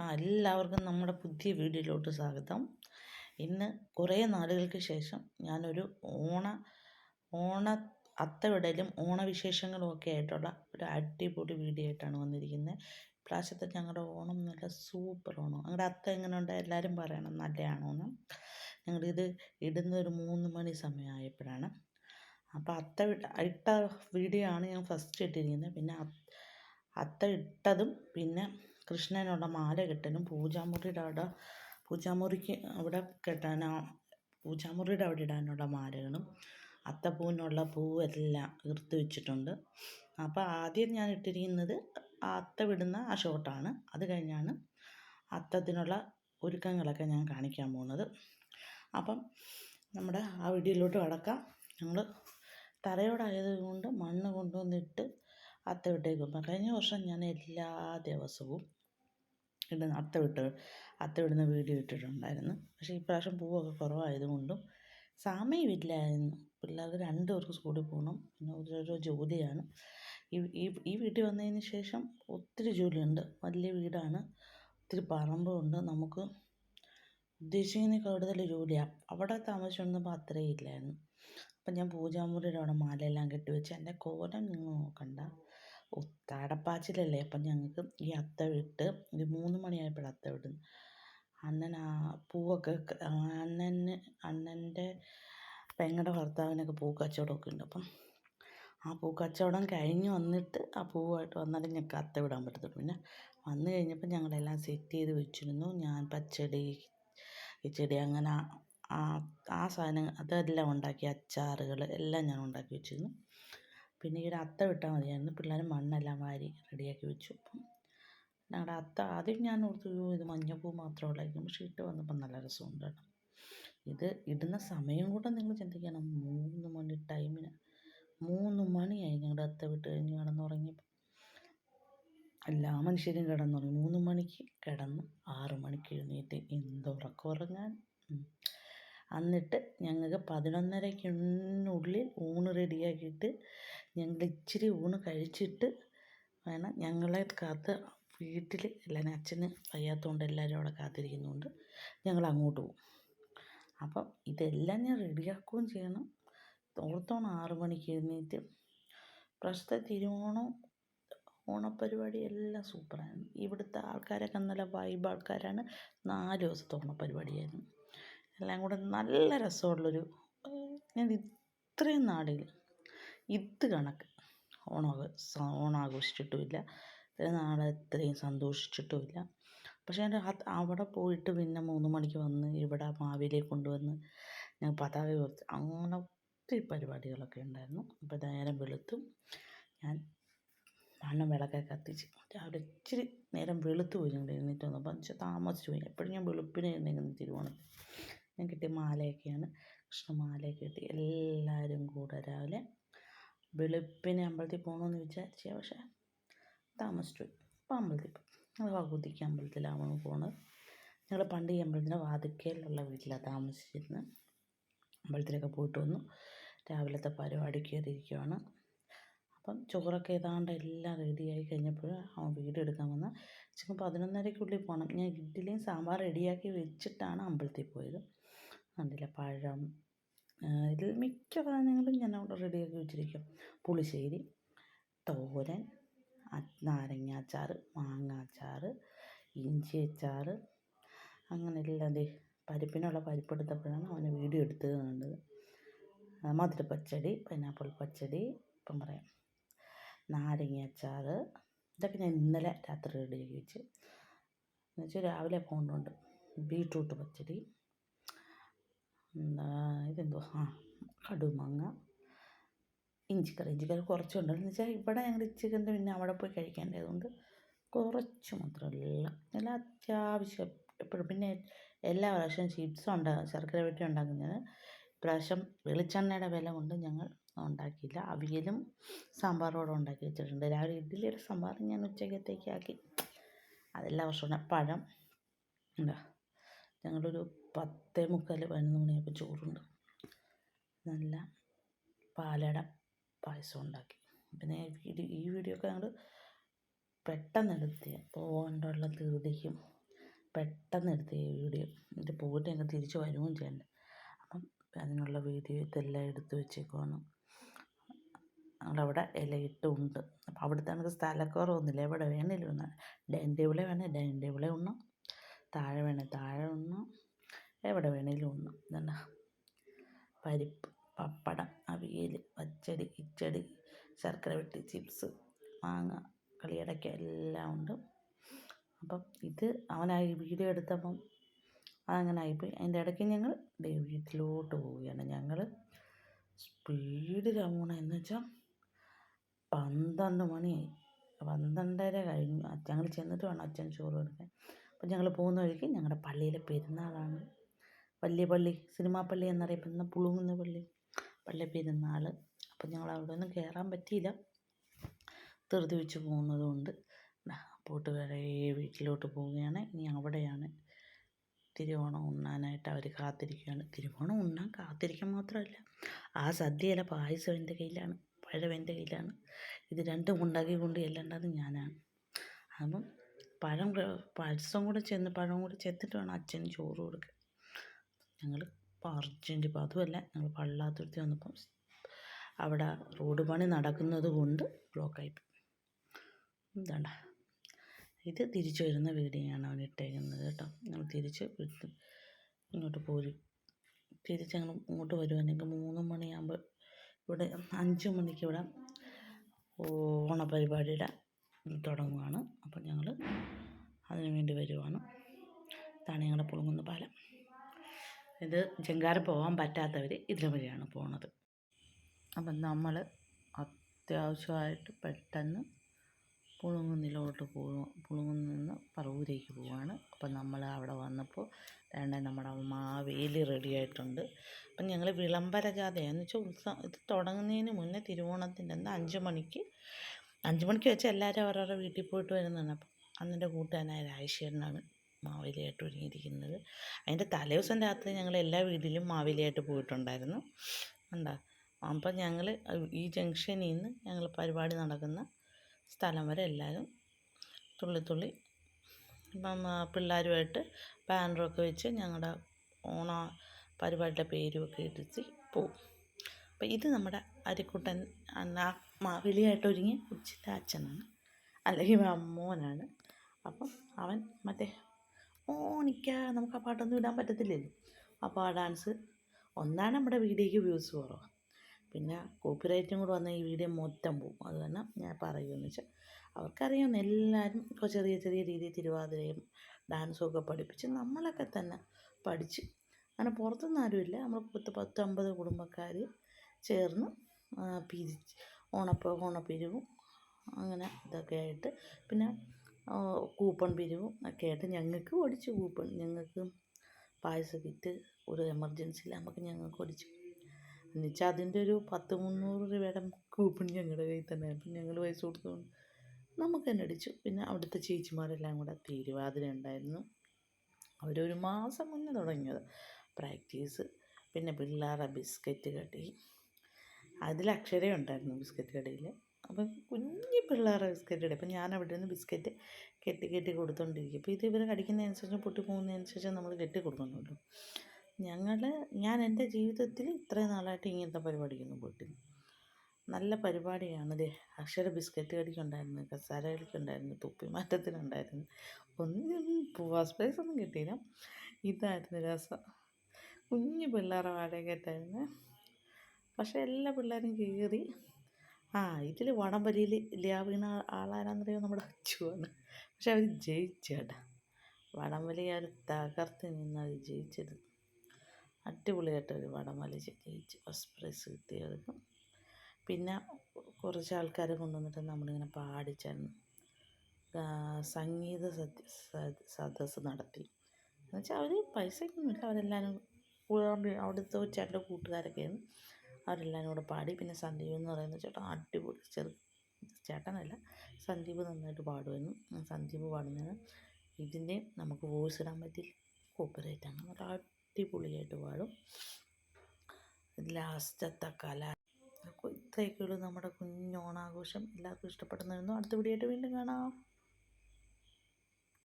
ആ എല്ലാവർക്കും നമ്മുടെ പുതിയ വീഡിയോയിലോട്ട് സ്വാഗതം. ഇന്ന് കുറേ നാളുകൾക്ക് ശേഷം ഞാനൊരു ഓണ ഓണ അത്തവിടലും ഓണവിശേഷങ്ങളും ഒക്കെ ആയിട്ടുള്ള ഒരു അടിപൊളി വീഡിയോ ആയിട്ടാണ് വന്നിരിക്കുന്നത് ഇപ്രാവശ്യത്തെ ഞങ്ങളുടെ ഓണം നല്ല സൂപ്പർ ഓണം. ഞങ്ങളുടെ അത്ത എങ്ങനെയുണ്ട് എല്ലാവരും പറയണം നല്ലതാണോ എന്ന് ഞങ്ങളിത് ഇടുന്ന ഒരു മൂന്ന് മണി സമയമായപ്പോഴാണ്. അപ്പോൾ അത്ത ഇട്ട വീഡിയോ ആണ് ഞാൻ ഫസ്റ്റ് ഇട്ടിരിക്കുന്നത് പിന്നെ അത്ത ഇട്ടതും പിന്നെ കൃഷ്ണനുള്ള മാല കെട്ടലും പൂജാമുറിയുടെ അവിടെ പൂജാമുറിക്ക് അവിടെ കെട്ടാൻ പൂജാമുറിയുടെ അവിടെ ഇടാനുള്ള മാലകളും അത്തപ്പൂവിനുള്ള പൂവെല്ലാം ഈർത്ത് വെച്ചിട്ടുണ്ട്. അപ്പോൾ ആദ്യം ഞാൻ ഇട്ടിരിക്കുന്നത് അത്ത വിടുന്ന ആ ഷോട്ടാണ്. അത് കഴിഞ്ഞാണ് അത്തത്തിനുള്ള ഒരുക്കങ്ങളൊക്കെ ഞാൻ കാണിക്കാൻ പോകുന്നത്. അപ്പം നമ്മുടെ ആ വീഡിയോയിലോട്ട് കടക്കാം. ഞങ്ങൾ തറയോടായത് കൊണ്ട് മണ്ണ് കൊണ്ടുവന്നിട്ട് അത്ത വിട്ടേക്കും കഴിഞ്ഞ വർഷം ഞാൻ എല്ലാ ദിവസവും ഇടുന്ന അത്ത വിട്ട് അത്ത ഇടുന്ന വീഡിയോ ഇട്ടിട്ടുണ്ടായിരുന്നു. പക്ഷേ ഇപ്രാവശ്യം പൂവൊക്കെ കുറവായതുകൊണ്ടും സമയമില്ലായിരുന്നു പിള്ളേർക്ക് രണ്ട് പേർക്ക് സ്കൂളിൽ പോകണം. പിന്നെ ഓരോരോ ജോലിയാണ്. ഈ ഈ വീട്ടിൽ വന്നതിന് ശേഷം ഒത്തിരി ജോലിയുണ്ട്. വലിയ വീടാണ്. ഒത്തിരി പറമ്പുണ്ട്. നമുക്ക് ഉദ്ദേശിക്കുന്ന കൂടുതൽ ജോലിയാണ് അവിടെ താമസിച്ചുകൊണ്ടിരുന്നപ്പോൾ അത്രയും ഇല്ലായിരുന്നു. അപ്പം ഞാൻ പൂജാമുറിയുടെ അവിടെ മാലയെല്ലാം കെട്ടിവെച്ച് എന്റെ കോലം നിങ്ങൾ നോക്കണ്ട. താടപ്പാച്ചിലല്ലേ അപ്പം ഞങ്ങൾക്ക് ഈ അത്ത വിട്ട് ഒരു മൂന്ന് മണിയായപ്പോഴാണ് അത്തം വിടുന്നത് അണ്ണൻ ആ പൂവൊക്കെ അണ്ണന് അണ്ണന്റെ പെങ്ങടെ ഭർത്താവിനൊക്കെ പൂ കച്ചവടമൊക്കെ ഉണ്ട്. അപ്പം ആ പൂ കച്ചവടം കഴിഞ്ഞ് വന്നിട്ട് ആ പൂവായിട്ട് വന്നാലേ ഞങ്ങൾക്ക് അത്ത വിടാൻ പറ്റത്തുള്ളൂ. പിന്നെ വന്നു കഴിഞ്ഞപ്പോൾ ഞങ്ങളെല്ലാം സെറ്റ് ചെയ്ത് വെച്ചിരുന്നു. ഞാൻ പച്ചടി കിച്ചടി അങ്ങനെ ആ ആ സാധനം അതെല്ലാം ഉണ്ടാക്കി അച്ചാറുകൾ എല്ലാം ഞാൻ ഉണ്ടാക്കി വെച്ചിരുന്നു. പിന്നെ ഒരു അത്ത വിട്ടാൽ മതിയായിരുന്നു പിള്ളേർ മണ്ണെല്ലാം വാരി റെഡിയാക്കി വെച്ചു. അപ്പം ഞങ്ങളുടെ അത്ത ആദ്യം ഞാൻ ഓർത്തു ഇത് മഞ്ഞപ്പൂ മാത്രമേ ഉള്ളായിരിക്കും പക്ഷേ ഇട്ട് വന്നപ്പോൾ നല്ല രസമുണ്ട് കേട്ടോ. ഇത് ഇടുന്ന സമയം കൂടെ നിങ്ങൾ ചിന്തിക്കണം. മൂന്ന് മണി ടൈമിന് മൂന്ന് മണിയായി ഞങ്ങളുടെ അത്ത വിട്ട് കഴിഞ്ഞ് കിടന്നുറങ്ങിയപ്പോൾ എല്ലാ മനുഷ്യരും കിടന്നുറങ്ങി. മൂന്ന് മണിക്ക് കിടന്ന് ആറ് മണിക്ക് എഴുന്നേറ്റ് എന്തുറക്കം ഉറങ്ങാൻ. എന്നിട്ട് ഞങ്ങൾക്ക് പതിനൊന്നരയ്ക്കുള്ളിൽ ഊണ് റെഡിയാക്കിയിട്ട് ഞങ്ങൾ ഇച്ചിരി ഊണ് കഴിച്ചിട്ട് വേണം ഞങ്ങളെ കാത്ത് വീട്ടിൽ എല്ലാവരും അച്ഛന് വയ്യാത്തതുകൊണ്ട് എല്ലാവരും അവിടെ കാത്തിരിക്കുന്നതുകൊണ്ട് ഞങ്ങൾ അങ്ങോട്ട് പോകും അപ്പം ഇതെല്ലാം ഞാൻ റെഡിയാക്കുകയും ചെയ്യണം. ഓർത്തോണം ആറ് മണിക്ക് എഴുന്നേറ്റ് പ്രശ്നത്തെ തിരുവോണം ഓണപ്പരിപാടി എല്ലാം സൂപ്പറാണ്. ഇവിടുത്തെ ആൾക്കാരൊക്കെ നല്ല വൈബ് ആൾക്കാരാണ്. നാല് ദിവസത്തെ ഓണപ്പരിപാടിയായിരുന്നു. എല്ലാം കൂടെ നല്ല രസമുള്ളൊരു ഞാൻ ഇത്രയും നാളിൽ ഇത് കണക്ക്. ഓണം ഓണം ആഘോഷിച്ചിട്ടുമില്ല ഇത്രയും സന്തോഷിച്ചിട്ടുമില്ല. പക്ഷേ എന്റെ അവിടെ പോയിട്ട് പിന്നെ മൂന്ന് മണിക്ക് വന്ന് ഇവിടെ മാവിലേ കൊണ്ടുവന്ന് ഞാൻ പതാക ഉയർത്തി അങ്ങനെ ഒത്തിരി പരിപാടികളൊക്കെ ഉണ്ടായിരുന്നു. അപ്പോൾ നേരം വെളുത്തും ഞാൻ മണ്ണം വിളക്കൊക്കെ കത്തിച്ച് രാവിലെ ഇച്ചിരി നേരം വെളുത്ത് പോയി എഴുന്നേറ്റ് വന്നപ്പോൾ വെച്ചാൽ താമസിച്ച് പോയി. എപ്പോഴും ഞാൻ വെളുപ്പിനെ എഴുന്നേൽക്കുന്നത് തിരുവോണത്തിൽ. ഞാൻ കിട്ടിയ മാലയൊക്കെയാണ്. കൃഷ്ണമാലയൊക്കെ കിട്ടി. എല്ലാവരും കൂടെ രാവിലെ വെളുപ്പിനെ അമ്പലത്തിൽ പോകണമെന്ന് വിചാരിച്ചേ പക്ഷേ താമസിച്ചു അപ്പോൾ അമ്പലത്തിൽ ഞങ്ങൾ ഭഗവതിക്ക് അമ്പലത്തിലാണ് പോണത്. ഞങ്ങൾ പണ്ട് ഈ അമ്പലത്തിന്റെ വാതിക്കയിലുള്ള വീട്ടിലാണ് താമസിച്ചിരുന്നത് അമ്പലത്തിലൊക്കെ പോയിട്ട് വന്നു. രാവിലത്തെ പരിപാടി കയറിയിരിക്കുവാണ്. അപ്പം ചോറൊക്കെ ഏതാണ്ട് എല്ലാം റെഡിയായി കഴിഞ്ഞപ്പോൾ അവൻ വീട് എടുക്കാൻ വന്ന ചിക്കൻ പതിനൊന്നരയ്ക്കുള്ളിൽ പോകണം ഞാൻ ഇഡ്ഡലിയും സാമ്പാർ റെഡിയാക്കി വെച്ചിട്ടാണ് അമ്പലത്തിൽ പോയത്. അതിലെ പഴം ഇതിൽ മിക്ക സാധനങ്ങളും ഞാൻ അവിടെ റെഡിയാക്കി വെച്ചിരിക്കും. പുളിശ്ശേരി തോരൻ നാരങ്ങ അച്ചാർ മാങ്ങ അച്ചാർ ഇഞ്ചി അച്ചാർ ദേ പരിപ്പിനുള്ള പരിപ്പെടുത്തപ്പോഴാണ് അവനെ വീഡിയോ എടുത്തത് കണ്ടത്. മധുര പച്ചടി പൈനാപ്പിൾ പച്ചടി ഇപ്പം പറയാം. നാരങ്ങ അച്ചാർ ഇതൊക്കെ ഞാൻ ഇന്നലെ രാത്രി റെഡിയാക്കി വെച്ച്. എന്നുവെച്ചാൽ രാവിലെ പോകുന്നുണ്ട് ബീട്രൂട്ട് പച്ചടി. എന്താ ഇതെന്തോ ആ കടുമാങ്ങ ഇഞ്ചിക്കറി ഇഞ്ചിക്കറി കുറച്ചുണ്ട്. എന്ന് വെച്ചാൽ ഇവിടെ ഞങ്ങൾ ഇച്ചിക്കന്റെ പിന്നെ അവിടെ പോയി കഴിക്കേണ്ടതുകൊണ്ട് കുറച്ച് മാത്രമല്ല. നല്ല അത്യാവശ്യം എപ്പോഴും പിന്നെ എല്ലാ പ്രാവശ്യവും ചിപ്സും ഉണ്ടാകും ശർക്കര വെട്ടി ഉണ്ടാക്കുന്നത് ഇപ്രാവശ്യം വെളിച്ചെണ്ണയുടെ വില കൊണ്ട് ഞങ്ങൾ ഉണ്ടാക്കിയില്ല. അവിയലും സാമ്പാറോടെ ഉണ്ടാക്കി വെച്ചിട്ടുണ്ട്. രാവിലെ ഇഡ്ഡലിയുടെ സാമ്പാർ ഞാൻ ഉച്ചക്കത്തേക്ക് ആക്കി. അതെല്ലാ വർഷവും പഴം എന്താ ഞങ്ങളൊരു പത്തേ മുക്കാൽ പതിനൊന്ന് മണിയായപ്പോൾ ചോറുണ്ട്. നല്ല പാലട പായസം ഉണ്ടാക്കി. പിന്നെ ഈ വീഡിയോ ഒക്കെ ഞങ്ങൾ പെട്ടെന്ന് എടുത്തിയ പോകേണ്ടുള്ള ധൃതിക്കും. പെട്ടെന്ന് എടുത്ത് ഈ വീഡിയോ. എന്നിട്ട് പോയിട്ട് ഞങ്ങൾ തിരിച്ച് വരുകയും ചെയ്യണ്ട. അപ്പം അതിനുള്ള വീഡിയോ ഇതെല്ലാം എടുത്ത് വെച്ചേക്കുവാണ്. ഞങ്ങളവിടെ ഇലയിട്ടുണ്ട് അപ്പം അവിടുത്തെ നമുക്ക് സ്ഥലക്കുറവൊന്നുമില്ല എവിടെ വേണേലും ഡൈനിങ് ടേബിളേ വേണേൽ ഡൈനിങ് ടേബിളേ ഉണ്ണാം. താഴെ വേണേൽ താഴെ ഉണ്ണാം. എവിടെ വേണേലും ഉണ്ണാം ഇതണ്ട. പരിപ്പ് പപ്പടം അവിയൽ പച്ചടി കിച്ചടി ശർക്കര വെട്ടി ചിപ്സ് മാങ്ങ കളിയടയ്ക്ക എല്ലാം ഉണ്ട്. അപ്പം ഇത് അവനായി വീഡിയോ എടുത്തപ്പം അതങ്ങനെ ആയിപ്പോയി. അതിന്റെ ഇടയ്ക്ക് ഞങ്ങൾ വീട്ടിലോട്ട് പോവുകയാണ്. ഞങ്ങൾ സ്പീഡിലാണ് പോണത് എന്ന് വെച്ചാൽ പന്ത്രണ്ട് മണിയായി പന്ത്രണ്ടര കഴിഞ്ഞു. ഞങ്ങൾ ചെന്നിട്ട് വേണം അച്ഛൻ ചോറ് കൊടുക്കാൻ. അപ്പം ഞങ്ങൾ പോകുന്ന വഴിക്ക് ഞങ്ങളുടെ പള്ളിയിലെ പെരുന്നാളാണ്. വലിയ പള്ളി സിനിമാ പള്ളി എന്നറിയപ്പെടുന്ന പുളുങ്ങുന്ന പള്ളി പള്ളി പെരുന്നാൾ അപ്പം ഞങ്ങൾ അവിടെ ഒന്നും കയറാൻ പറ്റിയില്ല. ധൃതി വെച്ച് പോകുന്നതുകൊണ്ട് കൊണ്ട് കൂട്ടുകാരെ വീട്ടിലോട്ട് പോവുകയാണ്. ഇനി അവിടെയാണ് തിരുവോണം ഉണ്ണാനായിട്ട് അവർ കാത്തിരിക്കുകയാണ്. തിരുവോണം ഉണ്ണാൻ കാത്തിരിക്കാൻ മാത്രമല്ല ആ സദ്യയിലെ പായസം എന്റെ കയ്യിലാണ് പഴം എന്റെ കയ്യിലാണ്. ഇത് രണ്ടും ഉണ്ടാക്കി കൊണ്ട് എല്ലാണ്ടത് ഞാനാണ്. അപ്പം പഴം പായസം കൂടെ ചെന്ന് പഴം കൂടെ ചെത്തിട്ട് വേണം അച്ഛന് ചോറ് കൊടുക്കാൻ. ഞങ്ങൾ അർജന്റ് അതുമല്ല ഞങ്ങൾ പള്ളാത്തുരുത്തി വന്നപ്പം അവിടെ റോഡ് പണി നടക്കുന്നത് കൊണ്ട് ബ്ലോക്കായിപ്പോയി എന്താണ്ട ഇത് തിരിച്ചു വരുന്ന വീഡിയോയാണ് അവൻ ഇട്ടേക്കുന്നത് കേട്ടോ. ഞങ്ങൾ തിരിച്ച് വീട്ടിൽ ഇങ്ങോട്ട് പോരും. തിരിച്ച് ഞങ്ങൾ ഇങ്ങോട്ട് വരുവാണെങ്കിൽ മൂന്ന് മണിയാകുമ്പോൾ ഇവിടെ അഞ്ച് മണിക്ക് ഇവിടെ ഓണപരിപാടിയുടെ തുടങ്ങുകയാണ് അപ്പം ഞങ്ങൾ അതിനു വേണ്ടി വരുവാണ്. ഇതാണ് ഞങ്ങളുടെ പുളുങ്ങുന്ന പാലം. ഇത് ജങ്കാറ് പോകാൻ പറ്റാത്തവർ ഇതിലെ വഴിയാണ് പോണത്. അപ്പം നമ്മൾ അത്യാവശ്യമായിട്ട് പെട്ടെന്ന് പുളുങ്ങുന്നിലോട്ട് പോകും പുളുങ്ങുന്നിൽ നിന്ന് പറവൂരേക്ക് പോവാണ്. അപ്പം നമ്മൾ അവിടെ വന്നപ്പോൾ വേണ്ട നമ്മുടെ മാവേലി റെഡിയായിട്ടുണ്ട് അപ്പം ഞങ്ങൾ വിളംബര ജാഥയെന്ന് വെച്ചാൽ ഉത്സവം ഇത് തുടങ്ങുന്നതിന് മുന്നേ തിരുവോണത്തിന്റെ അന്ന് അഞ്ച് മണിക്ക് അഞ്ച് മണിക്ക് വെച്ച് എല്ലാവരും അവരവരുടെ വീട്ടിൽ പോയിട്ട് വരുന്നതാണ്. അപ്പം അന്നിന്റെ കൂട്ടുകാരനായ രാജശേഖരനാണ് മാവേലിയായിട്ട് ഒരുങ്ങിയിരിക്കുന്നത്. അതിന്റെ തലേദിവസം രാത്രി ഞങ്ങൾ എല്ലാ വീട്ടിലും മാവേലിയായിട്ട് പോയിട്ടുണ്ടായിരുന്നു. കണ്ടോ? അപ്പം ഞങ്ങൾ ഈ ജംഗ്ഷനിൽ നിന്ന് ഞങ്ങൾ പരിപാടി നടക്കുന്ന സ്ഥലം വരെ എല്ലാവരും തുള്ളി തുള്ളി ഇപ്പം പിള്ളേരുമായിട്ട് ബാനറൊക്കെ വെച്ച് ഞങ്ങളുടെ ഓണ പരിപാടിയുടെ പേരുമൊക്കെ എഴുതി പോവും. അപ്പം ഇത് നമ്മുടെ അരിക്കുട്ടൻ മാവേലിയായിട്ട് ഒരുങ്ങി ഉച്ചിന്റെ അച്ഛനാണ്. അല്ലെങ്കിൽ അമ്മോനാണ്. അപ്പം അവൻ മറ്റേ ഓണിക്ക നമുക്ക് ആ പാട്ടൊന്നും ഇടാൻ പറ്റത്തില്ലല്ലോ. അപ്പോൾ ആ ഡാൻസ് ഒന്നാണ് നമ്മുടെ വീഡിയോയ്ക്ക് വ്യൂസ് കുറവാണ് പിന്നെ കോപ്പിറൈറ്റും കൂടെ വന്നാൽ ഈ വീഡിയോ മൊത്തം പോകും. അത് കാരണം ഞാൻ പറയുമെന്ന് വെച്ചാൽ അവർക്കറിയാവുന്ന എല്ലാവരും ഇപ്പോൾ ചെറിയ ചെറിയ രീതിയിൽ തിരുവാതിരയും ഡാൻസും ഒക്കെ പഠിപ്പിച്ച് നമ്മളൊക്കെ തന്നെ പഠിച്ച് അങ്ങനെ പുറത്തുനിന്ന് ആരുമില്ല നമ്മൾ പത്ത് പത്തമ്പത് കുടുംബക്കാർ ചേർന്ന് പിരിച്ച് ഓണപ്പ ഓണപ്പിരിവും അങ്ങനെ ഇതൊക്കെ ആയിട്ട്. പിന്നെ കൂപ്പൺ പിരിവും ഒക്കെ ആയിട്ട് ഞങ്ങൾക്ക് ഓടിച്ചു കൂപ്പൺ. ഞങ്ങൾക്ക് പായസ കിറ്റ് ഒരു എമർജൻസിയിൽ നമുക്ക് ഞങ്ങൾക്ക് ഓടിച്ചു. എന്നുവെച്ചാൽ അതിന്റെ ഒരു പത്ത് മുന്നൂറ് രൂപയുടെ കൂപ്പൺ ഞങ്ങളുടെ കയ്യിൽ തന്നെ. അപ്പം ഞങ്ങൾ പൈസ കൊടുത്തുകൊണ്ട് നമുക്ക് തന്നെ അടിച്ചു. പിന്നെ അവിടുത്തെ ചേച്ചിമാരെല്ലാം കൂടെ തിരുവാതിര ഉണ്ടായിരുന്നു. അവരൊരു മാസം മുന്നേ തുടങ്ങിയത്. പ്രാക്ടീസ്. പിന്നെ പിള്ളേരുടെ ബിസ്ക്കറ്റ് കടി. അതിൽ അക്ഷരയുണ്ടായിരുന്നു ബിസ്ക്കറ്റ് കടയിൽ. അപ്പം കുഞ്ഞു പിള്ളേരുടെ ബിസ്ക്കറ്റ് ഇടും. അപ്പം ഞാൻ അവിടെ നിന്ന് ബിസ്ക്കറ്റ് കെട്ടി കെട്ടി കൊടുത്തോണ്ടിരിക്കും. അപ്പോൾ ഇത് ഇവർ കടിക്കുന്നതനുസരിച്ച് പൊട്ടി പോകുന്നതനുസരിച്ച് നമ്മൾ കെട്ടി കൊടുക്കണമല്ലോ ഞങ്ങൾ ഞാൻ എന്റെ ജീവിതത്തിൽ ഇത്രയും നാളായിട്ട് ഇങ്ങനത്തെ പരിപാടിക്കൊന്നും പോയിട്ടില്ല. നല്ല പരിപാടിയാണ്. ദേ അക്ഷര ബിസ്ക്കറ്റ് കടിക്കുണ്ടായിരുന്നു കസാര കളിക്കുണ്ടായിരുന്നു തുപ്പി മാറ്റത്തിനുണ്ടായിരുന്നു. ഒന്നും പൂവാസ് പ്രൈസ് ഒന്നും കിട്ടിയില്ല. ഇതായിരുന്നു രസം. കുഞ്ഞു പിള്ളേരെ വാടകയ്ക്കായിട്ടായിരുന്നു പക്ഷേ എല്ലാ പിള്ളേരും കയറി ആ ഇതിൽ വടംവലിയിൽ ലിയാ വീണ ആളാരാന്നറിയോ? നമ്മുടെ അച്ചുവാണ് പക്ഷെ അവർ ജയിച്ചേട്ടാ. വടംവലി അവർ തകർത്ത് നിന്ന് നിന്നത് ജയിച്ചത്. അടിപൊളിയായിട്ട് ഒരു വടംവലി ജയിച്ച് ഫസ്റ്റ് പ്രൈസ് പിന്നെ കുറച്ച് ആൾക്കാരെ കൊണ്ടുവന്നിട്ട് നമ്മളിങ്ങനെ പാടിച്ചായിരുന്നു സംഗീത സദസ്സ് നടത്തി. എന്നുവെച്ചാൽ അവർ പൈസയ്ക്കൊന്നുമില്ല അവരെല്ലാവരും അവിടുത്തെ ചേട്ടന്റെ കൂട്ടുകാരൊക്കെയാണ്. അവരെല്ലാവരും കൂടെ പാടി. പിന്നെ സന്ദീപ് എന്ന് പറയുന്ന ചേട്ടൻ അടിപൊളി ചെറു ചേട്ടനല്ല സന്ദീപ് നന്നായിട്ട് പാടുമായിരുന്നു. സന്ദീപ് പാടുന്നതിന് ഇതിന്റെ നമുക്ക് വോയിസ് ഇടാൻ പറ്റില്ല. കോപ്പറേറ്റാണ് എന്നിട്ട് അടിപൊളിയായിട്ട് പാടും. ലാസ്റ്റത്തെ കല. ഇത്രയൊക്കെയുള്ളൂ നമ്മുടെ കുഞ്ഞോണാഘോഷം എല്ലാവർക്കും ഇഷ്ടപ്പെടുന്നതായിരുന്നു അടുത്ത വീഡിയോ ആയിട്ട് വീണ്ടും കാണാം.